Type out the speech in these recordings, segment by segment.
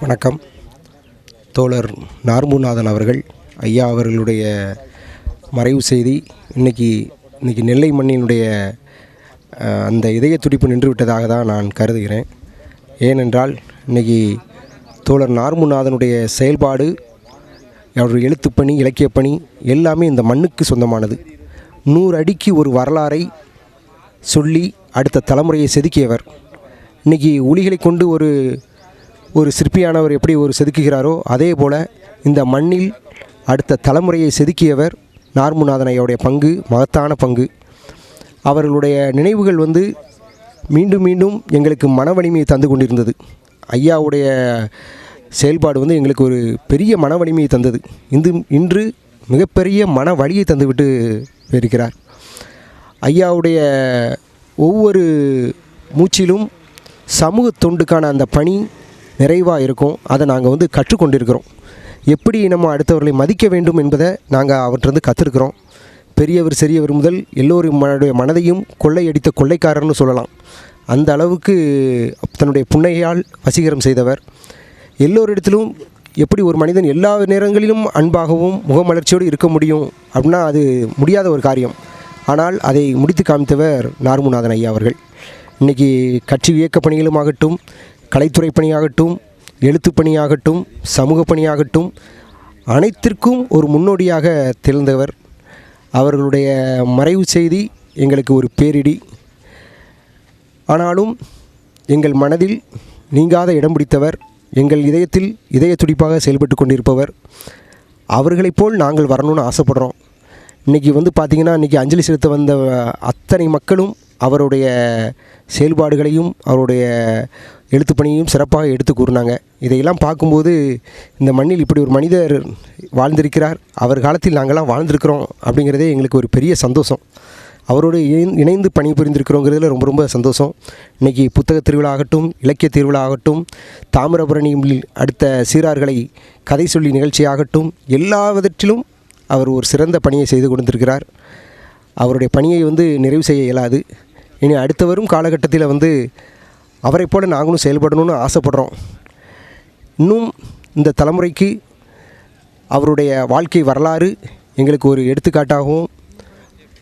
வணக்கம். தோழர் நார்முநாதன் அவர்கள் ஐயா அவர்களுடைய மறைவு செய்தி இன்னைக்கு இன்றைக்கி நெல்லை மண்ணினுடைய அந்த இதய துடிப்பு நின்றுவிட்டதாக தான் நான் கருதுகிறேன். ஏனென்றால் இன்னைக்கு தோழர் நார்முநாதனுடைய செயல்பாடு அவருடைய எழுத்துப்பணி இலக்கியப்பணி எல்லாமே இந்த மண்ணுக்கு சொந்தமானது. நூறு அடிக்கு ஒரு வரலாறை சொல்லி அடுத்த தலைமுறையை செதுக்கியவர். இன்னைக்கு ஒளிகளை கொண்டு ஒரு ஒரு சிற்பியானவர் எப்படி ஒரு செதுக்குகிறாரோ அதே போல் இந்த மண்ணில் அடுத்த தலைமுறையை செதுக்கியவர் நார்முநாதன் ஐயாவுடைய பங்கு மகத்தான பங்கு. அவர்களுடைய நினைவுகள் வந்து மீண்டும் மீண்டும் எங்களுக்கு மன வலிமையை தந்து கொண்டிருந்தது. ஐயாவுடைய செயல்பாடு வந்து எங்களுக்கு ஒரு பெரிய மன வலிமையை தந்தது. இன்று இன்று மிகப்பெரிய மன வழியை தந்துவிட்டு இருக்கிறார் ஐயாவுடைய ஒவ்வொரு மூச்சிலும் சமூக தொண்டுக்கான அந்த பணி நிறைவாக இருக்கும். அதை நாங்கள் வந்து கற்றுக்கொண்டிருக்கிறோம். எப்படி நம்ம அடுத்தவர்களை மதிக்க வேண்டும் என்பதை நாங்கள் அவற்றிருந்து கற்றுருக்குறோம் பெரியவர் சிறியவர் முதல் எல்லோரும் மனதையும் கொள்ளையடித்த கொள்ளைக்காரர்னு சொல்லலாம். அந்த அளவுக்கு தன்னுடைய புன்னையால் வசீகரம் செய்தவர். எல்லோரிடத்திலும் எப்படி ஒரு மனிதன் எல்லா நேரங்களிலும் அன்பாகவும் முகமலர்ச்சியோடு இருக்க முடியும் அப்படின்னா அது முடியாத ஒரு காரியம். ஆனால் அதை முடித்து காமித்தவர் நார்முநாதன் ஐயா அவர்கள். இன்றைக்கி கட்சி இயக்க பணிகளுமாகட்டும் கலைத்துறை பணியாகட்டும் எழுத்து பணியாகட்டும் சமூக பணியாகட்டும் அனைத்திற்கும் ஒரு முன்னோடியாக திகழ்ந்தவர். அவர்களுடைய மறைவு செய்தி எங்களுக்கு ஒரு பேரிடி. ஆனாலும் எங்கள் மனதில் நீங்காத இடம் பிடித்தவர் எங்கள் இதயத்தில் இதய துடிப்பாக செயல்பட்டு கொண்டிருப்பவர். அவர்களைப் போல் நாங்கள் வரணும்னு ஆசைப்படுறோம். இன்றைக்கி வந்து பார்த்திங்கன்னா இன்றைக்கி அஞ்சலி செலுத்த வந்த அத்தனை மக்களும் அவருடைய செயல்பாடுகளையும் அவருடைய எழுத்துப்பணியையும் சிறப்பாக எடுத்து கூறினாங்க. இதையெல்லாம் பார்க்கும்போது இந்த மண்ணில் இப்படி ஒரு மனிதர் வாழ்ந்திருக்கிறார் அவர் காலத்தில் நாங்களாம் வாழ்ந்திருக்கிறோம் அப்படிங்கிறதே எங்களுக்கு ஒரு பெரிய சந்தோஷம். அவரோடு இணைந்து- பணிபுரிந்திருக்கிறோங்கிறதுல ரொம்ப ரொம்ப சந்தோஷம். இன்றைக்கி புத்தக திருவிழா ஆகட்டும் இலக்கிய திருவிழா ஆகட்டும் தாமிரபரணியில் அடுத்த சீரார்களை கதை சொல்லி நிகழ்ச்சியாகட்டும் எல்லாவற்றிலும் அவர் ஒரு சிறந்த பணியை செய்து கொடுத்திருக்கிறார். அவருடைய பணியை வந்து நிறைவு செய்ய இயலாது. இனி அடுத்த வரும் காலகட்டத்தில் வந்து அவரை போல் நாங்களும் செயல்படணும்னு ஆசைப்படுறோம். இன்னும் இந்த தலைமுறைக்கு அவருடைய வாழ்க்கை வரலாறு எங்களுக்கு ஒரு எடுத்துக்காட்டாகவும்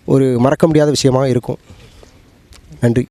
ஒரு மறக்க முடியாத விஷயமாக இருக்கும். நன்றி.